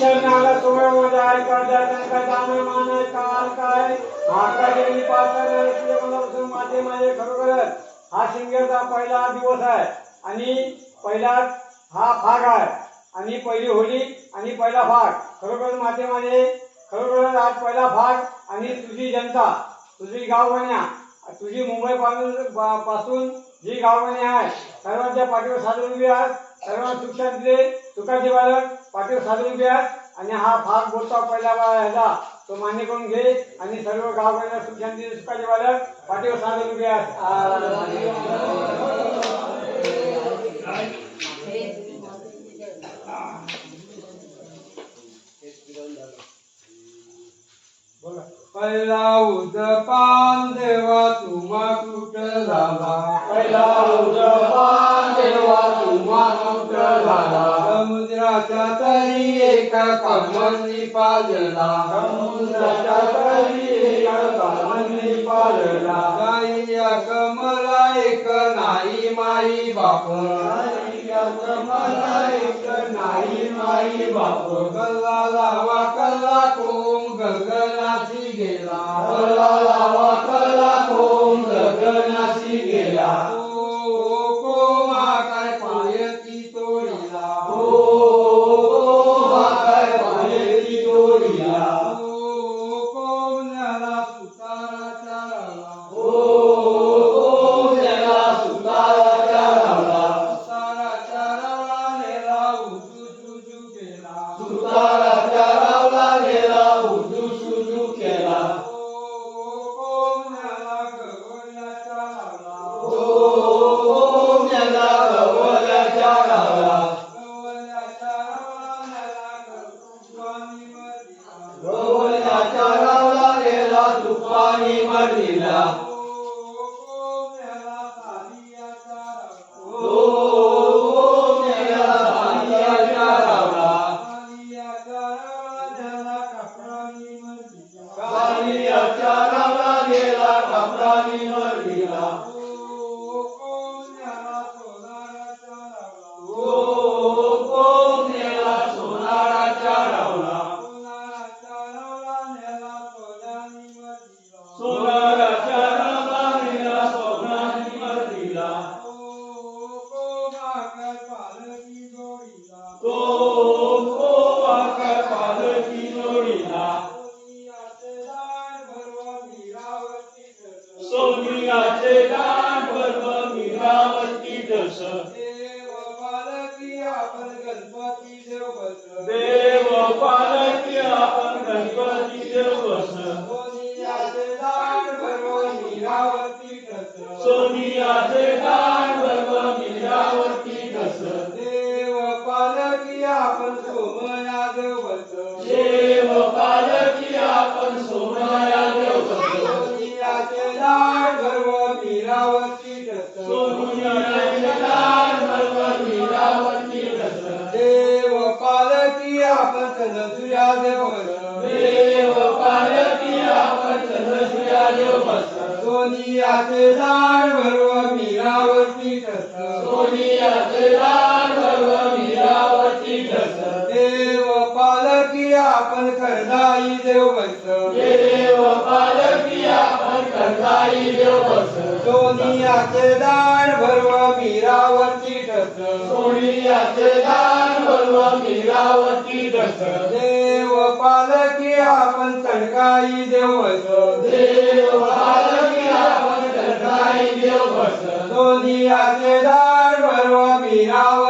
शरणाला सोहळ्यामध्ये आहे. कर्जा त्यांना दान मान आहे काल काय? महाका देवी पात्र माझे माझे खरोखरच हा शिंगेचा पहिला दिवस आहे. आणि पहिला हा भाग आहे. आणि पहिली होळी आणि पहिला भाग. खरोखर माझे माझे खरोखरच आज पहिला भाग आणि तुझी जनता तुझी गाववाण्या तुझी मुंबई पासून पा- पासून जी गाववाणी आहे. सर्वांच्या पाठीवर साधून उभी आहेत. सर्वांना सुख शांती सुखाचे बालक आणि हा भाग बोलता पहिला ह्याचा तो मान्य करून घे आणि सर्व सुख शांती सुखाचे बालक पहिला उदपान देवा तुम्हा कुठं झाला पहिला उदपान देवा झाला? समुद्राच्या तरी एका कमली पाजला समुद्राच्या तरी एका कमली पाजला. गाईया कमला एक नाही माई बाप मला एक नाही माई बाप कल्ला लावा कल्ला कोम गगनाची गेला कला लावा कला कोण गगनाशी गेला ilaha सोमया पालकी आपण करदाई देव बस. देव पालकी आपण कंदाई देव बस सोनियाचे दान भरवा मीरावती जस. सोनियाचे दान भरवा मीरावती कस देव पालकी आपण तडकाई देव बस. देव पालकी आपण कंदाई देव बस सोनियाचे दान भरवा मीरावती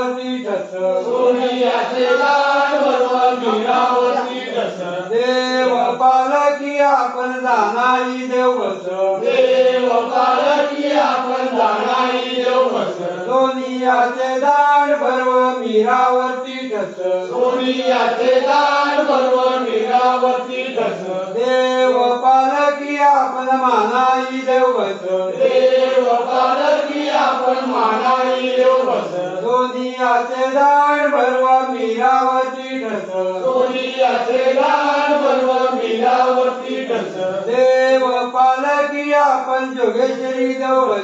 जाणारी देव बस. देव पालकी आपण जाणारी देव बस सोनियाचे दान भरवा मीरावती जस. सोनियाचे दान भरवा मीरावती कस देव पालकी आपण मानाई देव बस. देव पालकी आपण मानाई देव बस सोनियाचे दान भरवा मीरावती जस. सोनियाचे दान भरवा लीलावरती डस देव पालकी आपण जोगेश्वरी जवळ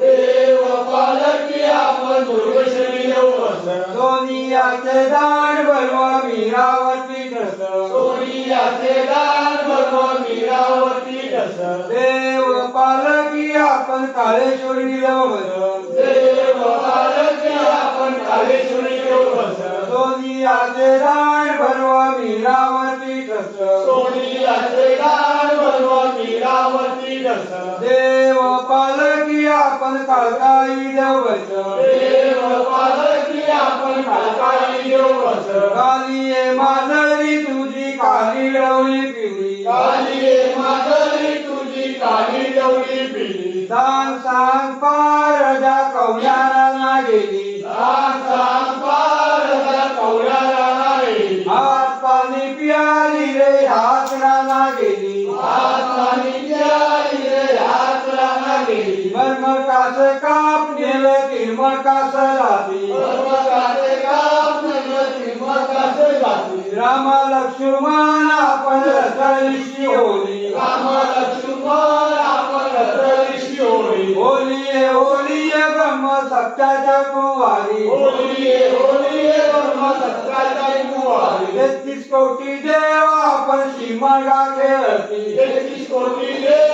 देव पालकी आपण जोगेश्वरी जवळ सोनियाचे दान बनवा मीरावरती डस सोनियाचे दान बनवा मीरावरती डस देव पालकी आपण काळेश्वरी जवळ देव पालकिया आपण सोनियाचे राण भरव मीरावती कस सोनियाचे गाण बनवा मीरावती रस देव पालकी आपण काळकाई देवस देव पालकी आपण काळकाई देवस कालिये माधवी तुझी काली डवळी पिवळी काली माधवी तुझी काली डवली पिली सांग सांग पार जा कवड्याला ना गेली. हात पाणी पियाली रे हात राना गेली. मर्मकास काप नेलं राती राम लक्ष्मण आपण होली सत्याच्या कुवारी तेहतीस कोटी देव आपण शिमगा खेळती तेहतीस कोटी देव.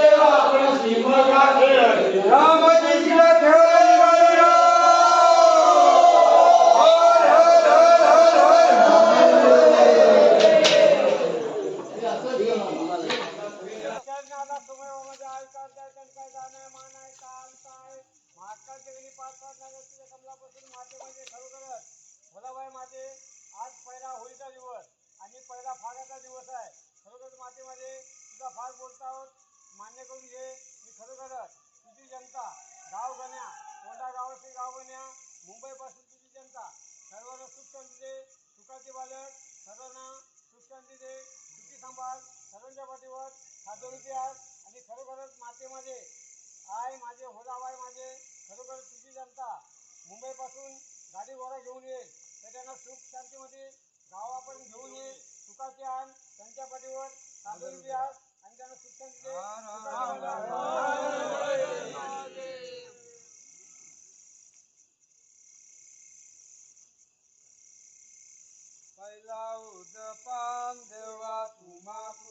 सर्वांना सुख शांती दे सुखी सांभाळ सर्वांच्या पाठीवर हातोरीचे आज आणि खरोखरच मातेमध्ये आय माझे होलाबाई माझे खरोखर तुझी जनता मुंबईपासून गाडी घोडा घेऊन येईल तर त्यांना सुख शांतीमध्ये गावापर्यंत घेऊन येईल सुखाचे आण त्यांच्या पाठीवर हातोरीचे आज आणि त्यांना सुख शांती दे सुखाचे बालक. पहिला उदपान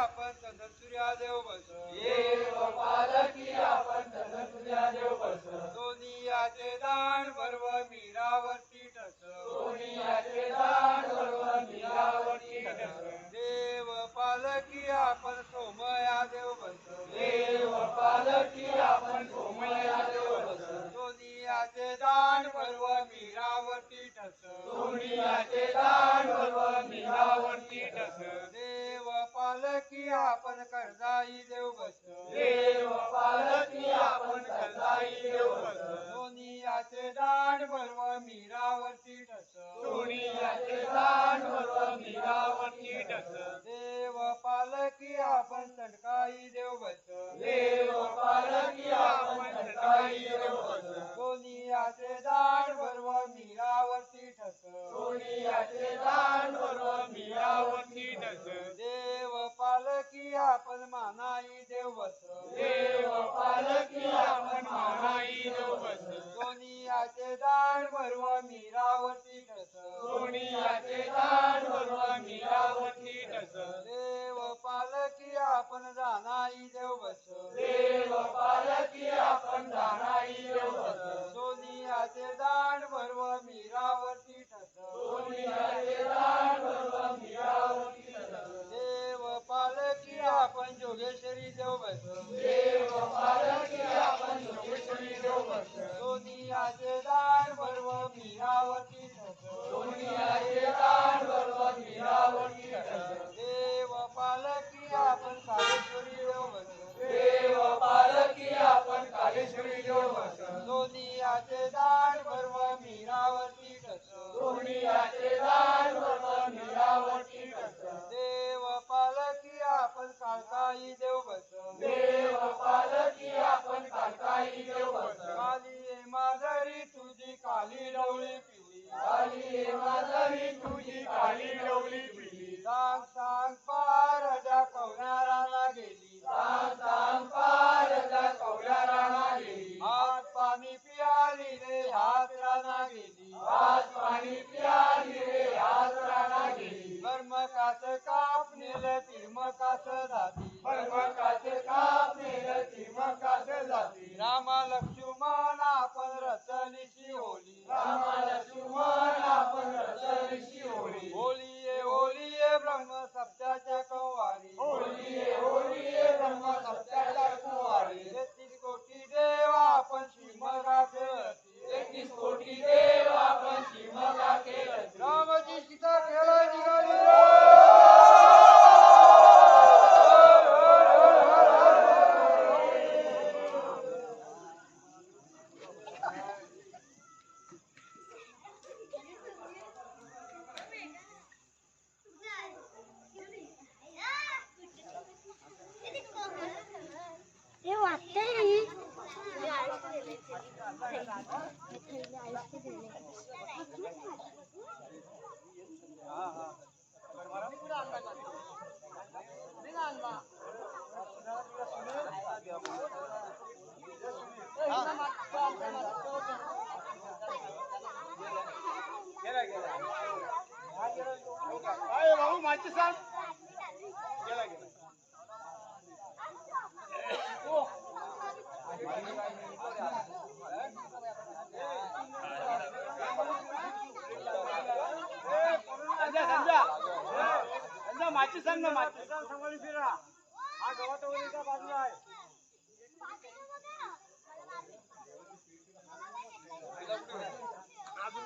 आपण धनसुर्या देव बस सोनियाचे दान पर्व मीरावरती ठस देव पालकी आपण सोमया देव बस देव पालकी आपण सोमया देव बस सोनियाचे दान पर्व मीरावरती ठस सोनियाचे दान पर्व मीरावरती ठस देव માલકી આપન કરતા ઈ દેવ गदार वरवा मीरावती. मीरावती सोनियाचे दान गर्व मीरावती देव पालकी आपण कालेश्वरी देव पालकी आपण कालेश्वरी सोनियाचे दान गर्व मीरावती सोनियाचे दान गर्व मीरावती देव पालकी आपण कालकाई देव बस देव पालकी आपण कालकाई देव बस काली माघरी तू काली डवळी पिवळी काली माझा विठू भाऊ माझी साहेब गेला गेला मागची सांग ना मागची सांगली फिरा. हा गव्हाचा वरीचा बाजू आहे. अजून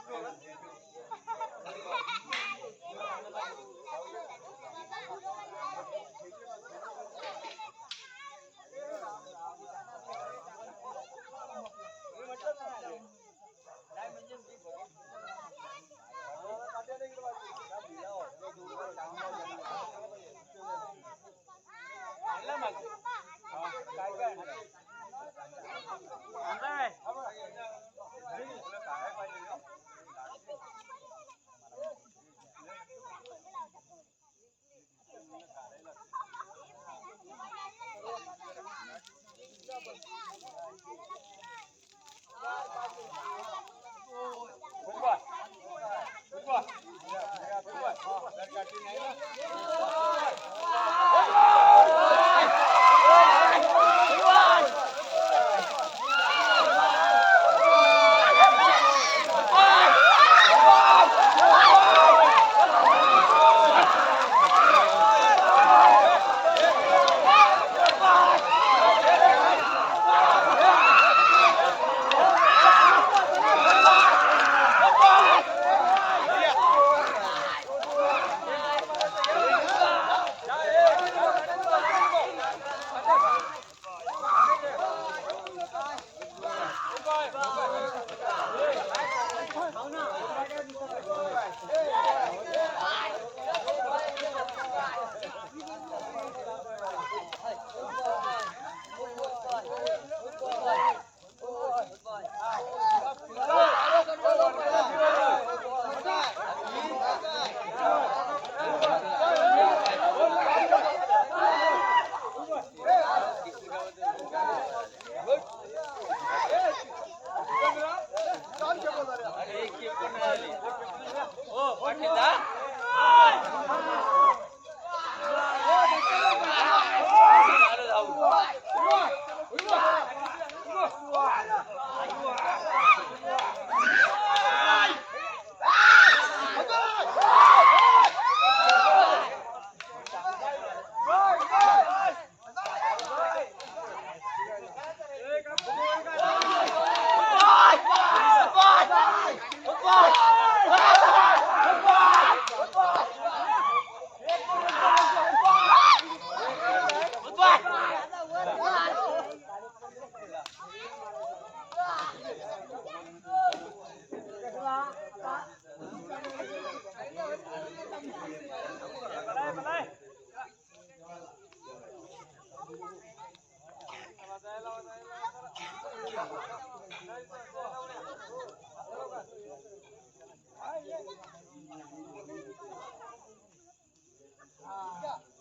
Ah.